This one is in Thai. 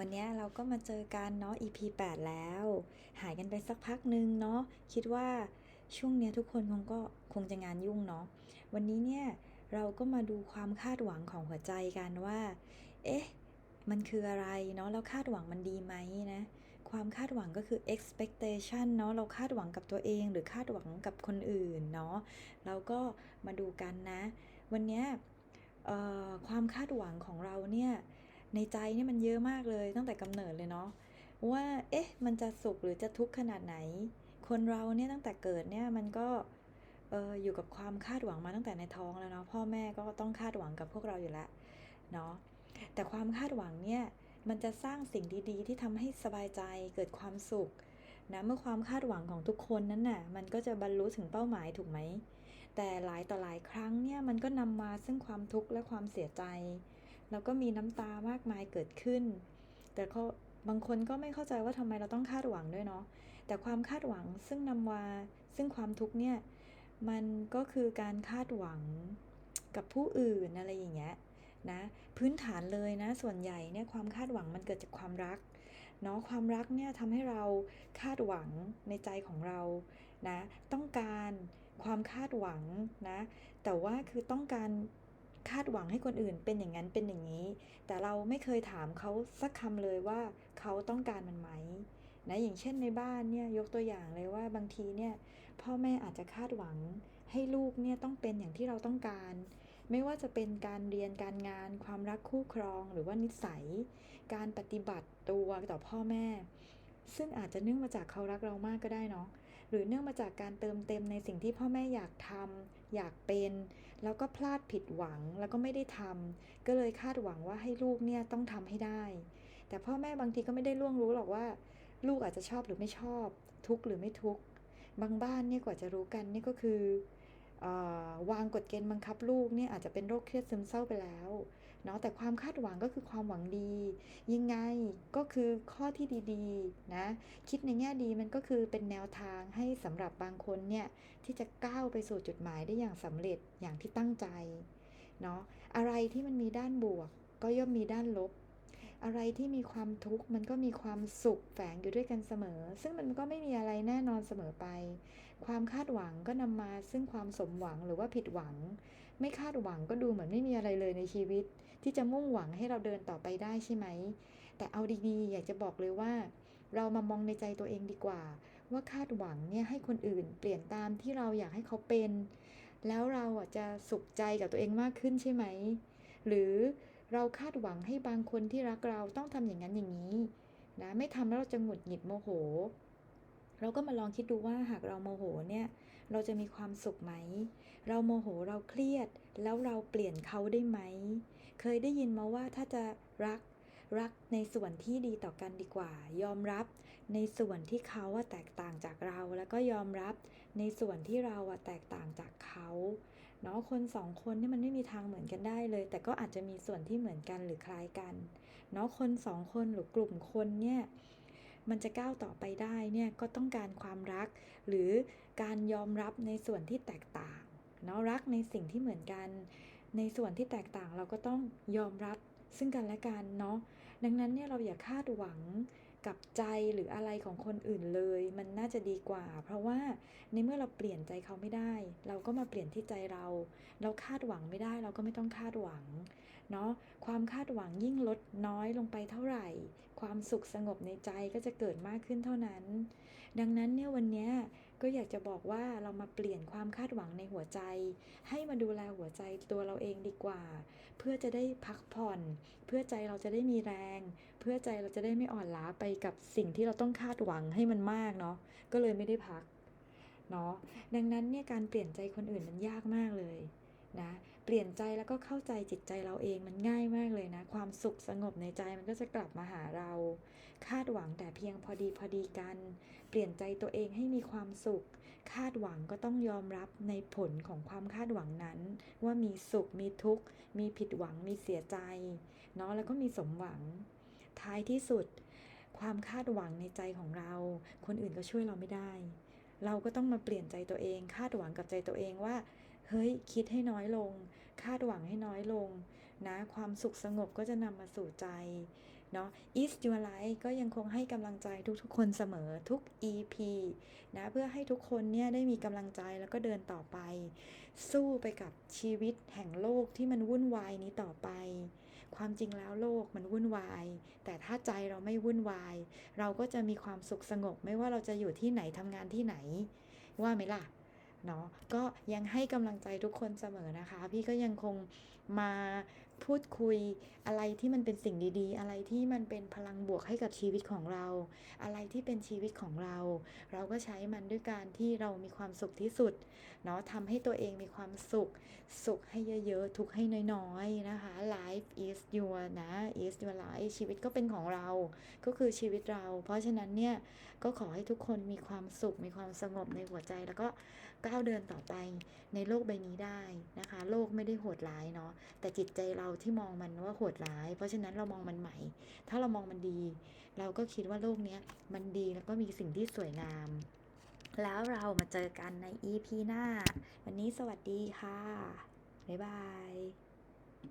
วันนี้เราก็มาเจอกันเนาะ EP 8 แล้ว หายกันไปสักพักหนึ่งเนาะ คิดว่าช่วงเนี้ยทุกคนคงก็คงจะงานยุ่งเนาะ วันนี้เนี่ยเราก็มาดูความคาดหวังของหัวใจกันว่า เอ๊ะ มันคืออะไรเนาะแล้วคาดหวังมันดีไหมนะ ความคาดหวังก็คือ expectation เนาะ เราคาดหวังกับตัวเองหรือคาดหวังกับคนอื่นเนาะ เราก็มาดูกันนะ วันนี้เอ่อความคาดหวังของเราเนี่ย ในใจเนี่ยมันเยอะมากเลยตั้งแต่กำเนิดเลยเนาะว่าเอ๊ะมันจะสุขหรือจะทุกข์ขนาดไหน คนเราเนี่ยตั้งแต่เกิดเนี่ยมันก็เอออยู่กับความคาดหวังมาตั้งแต่ในท้องแล้วเนาะพ่อแม่ก็ต้องคาดหวังกับพวกเราอยู่แล้วเนาะแต่ความคาดหวังเนี่ยมันจะสร้างสิ่งดีๆ ที่ทำให้สบายใจเกิดความสุขนะเมื่อความคาดหวังของทุกคนนั้นน่ะมันก็จะบรรลุถึงเป้าหมายถูกไหมแต่หลายต่อหลายครั้งเนี่ยมันก็นำมาซึ่งความทุกข์และความเสียใจ แล้วก็มีน้ำตามากมายเกิดขึ้น แต่ก็บางคนก็ไม่เข้าใจว่าทำไมเราต้องคาดหวังด้วยเนาะแต่ความคาดหวังซึ่งนำมาซึ่งความทุกข์เนี่ยมันก็คือการคาดหวังกับผู้อื่นอะไรอย่างเงี้ยนะพื้นฐานเลยนะส่วนใหญ่เนี่ยความคาดหวังมันเกิดจากความรักเนาะความรักเนี่ยทำให้เราคาดหวังในใจของเรานะต้องการความคาดหวังนะแต่ว่าคือต้องการ คาดหวังให้คนอื่นเป็นอย่างนั้นเป็นอย่างนี้ แต่เราไม่เคยถามเขาสักคำเลยว่าเขาต้องการมันไหมนะอย่างเช่นในบ้านเนี่ยยกตัวอย่างเลยว่าบางทีเนี่ยพ่อแม่อาจจะคาดหวังให้ลูกเนี่ยต้องเป็นอย่างที่เราต้องการ ไม่ว่าจะเป็นการเรียนการงาน ความรักคู่ครองหรือว่านิสัย การปฏิบัติตัวต่อพ่อแม่ ซึ่งอาจจะเนื่องมาจากเขารักเรามากก็ได้เนาะหรือเนื่องมาจากการเติมเต็มในสิ่งที่พ่อแม่อยากทำอยากเป็น แล้วก็พลาดผิดหวังแล้วก็ไม่ได้ทำก็เลยคาดหวังว่าให้ลูกเนี่ยต้องทำให้ได้ แต่พ่อแม่บางทีก็ไม่ได้ล่วงรู้หรอกว่า ลูกอาจจะชอบหรือไม่ชอบ ทุกข์หรือไม่ทุกข์บางบ้านเนี่ยกว่าจะรู้กันนี่ก็คือออวางกฎเกณฑ์บังคับลูกเนี่ยอาจจะเป็นโรคเครียดซึมเศร้าไปแล้ว เนาะแต่ความคาดหวังก็คือความหวังดี ยังไงก็คือข้อที่ดีๆนะคิดในแง่ดีมันก็คือเป็นแนวทางให้สำหรับบางคนเนี่ยที่จะก้าวไปสู่จุดหมายได้อย่างสำเร็จอย่างที่ตั้งใจเนาะอะไรที่มันมีด้านบวก ก็ย่อมมีด้านลบ อะไรที่มีความทุกข์มันก็มีความสุขแฝงอยู่ด้วยกันเสมอ ซึ่งมันก็ไม่มีอะไรแน่นอนเสมอไป ความคาดหวังก็นำมาซึ่งความสมหวังหรือว่าผิดหวัง ไม่คาดหวังก็ดูเหมือนไม่มีอะไรเลยในชีวิต ที่จะมุ่งหวังให้เราเดินต่อไปได้ใช่ไหม แต่เอาดีๆ อยากจะบอกเลยว่า เรามามองในใจตัวเองดีกว่า ว่าคาดหวังเนี่ยให้คนอื่นเปลี่ยนตามที่เราอยากให้เขาเป็น แล้วเราอะจะสุขใจกับตัวเองมากขึ้นใช่ไหม หรือเราคาดหวังให้บางคนที่รักเราต้องทำอย่างนั้นอย่างนี้นะไม่ทำแล้วเราจะหงุดหงิดโมโห เราก็มาลองคิดดูว่าหากเราโมโหเนี่ยเราจะมีความสุขไหม เราโมโหเราเครียด แล้วเราเปลี่ยนเขาได้ไหม เคยได้ยินมาว่าถ้าจะรักรักในส่วนที่ดีต่อกันดีกว่า ยอมรับในส่วนที่เขาว่าแตกต่างจากเรา แล้วก็ยอมรับในส่วนที่เราอะแตกต่างจากเขาเนาะคนสองคนนี่มันไม่มีทางเหมือนกันได้เลย แต่ก็อาจจะมีส่วนที่เหมือนกันหรือคล้ายกันเนาะคนสองคนหรือกลุ่มคนเนี่ยมันจะก้าวต่อไปได้เนี่ยก็ต้องการความรัก หรือการยอมรับในส่วนที่แตกต่างเนาะรักในสิ่งที่เหมือนกัน ในส่วนที่แตกต่างเราก็ต้องยอมรับซึ่งกันและกันเนาะดังนั้นเนี่ยเราอย่าคาดหวังกับใจหรืออะไรของคนอื่นเลย มันน่าจะดีกว่า เพราะว่าในเมื่อเราเปลี่ยนใจเขาไม่ได้ เราก็มาเปลี่ยนที่ใจเรา เราคาดหวังไม่ได้ เราก็ไม่ต้องคาดหวังเนาะความคาดหวังยิ่งลดน้อยลงไปเท่าไหร่ ความสุขสงบในใจก็จะเกิดมากขึ้นเท่านั้น ดังนั้นเนี่ยวันเนี้ย ก็อยากจะบอกว่าเรามาเปลี่ยนความคาดหวังในหัวใจ ให้มาดูแลหัวใจตัวเราเองดีกว่า เพื่อจะได้พักผ่อน เพื่อใจเราจะได้มีแรง เพื่อใจเราจะได้ไม่อ่อนล้าไปกับสิ่งที่เราต้องคาดหวังให้มันมากเนาะก็เลยไม่ได้พักเนาะดังนั้นเนี่ยการเปลี่ยนใจคนอื่นมันยากมากเลย นะเปลี่ยนใจแล้วก็เข้าใจจิตใจเราเองมันง่ายมากเลยนะ ความสุขสงบในใจมันก็จะกลับมาหาเรา คาดหวังแต่เพียงพอดีพอดีกัน เปลี่ยนใจตัวเองให้มีความสุข คาดหวังก็ต้องยอมรับในผลของความคาดหวังนั้น ว่ามีสุขมีทุกข์ มีผิดหวังมีเสียใจเนาะแล้วก็มีสมหวัง ท้ายที่สุด ความคาดหวังในใจของเรา คนอื่นก็ช่วยเราไม่ได้ เราก็ต้องมาเปลี่ยนใจตัวเอง คาดหวังกับใจตัวเองว่า เฮ้ยคิดให้น้อยลง คาดหวังให้น้อยลง นะ ความสุขสงบก็จะนำมาสู่ใจ เนาะ is your life ก็ยังคงให้กำลังใจทุกๆคนเสมอทุก EP นะ เพื่อให้ทุกคนเนี่ยได้มีกำลังใจแล้วก็เดินต่อไป สู้ไปกับชีวิตแห่งโลกที่มันวุ่นวายนี้ต่อไป ความจริงแล้วโลกมันวุ่นวาย แต่ถ้าใจเราไม่วุ่นวาย เราก็จะมีความสุขสงบ ไม่ว่าเราจะอยู่ที่ไหนทำงานที่ไหน ว่าไหมล่ะ เนาะก็ยังให้กำลังใจทุกคนเสมอนะคะ พี่ก็ยังคงมา พูดคุยอะไรที่มันเป็นสิ่งดีๆ อะไรที่มันเป็นพลังบวกให้กับชีวิตของเรา อะไรที่เป็นชีวิตของเรา เราก็ใช้มันด้วยการที่เรามีความสุขที่สุดเนาะทำให้ตัวเองมีความสุข สุขให้เยอะๆ ทุกข์ให้น้อยๆนะคะ life is your นะ is your life ชีวิตก็เป็นของเรา ก็คือชีวิตเรา เพราะฉะนั้นเนี่ยก็ขอให้ทุกคนมีความสุขมีความสงบในหัวใจแล้วก็ก้าวเดินต่อไปในโลกใบนี้ได้นะคะ โลกไม่ได้โหดร้ายเนาะแต่จิตใจเราราที่มองมันว่าโหดร้าย เพราะฉะนั้นเรามองมันใหม่ ถ้าเรามองมันดี เราก็คิดว่าโลกเนี้ยมันดีแล้วก็มีสิ่งที่สวยงาม แล้วเรามาเจอกันใน EP หน้า วันนี้สวัสดีค่ะ บ๊ายบาย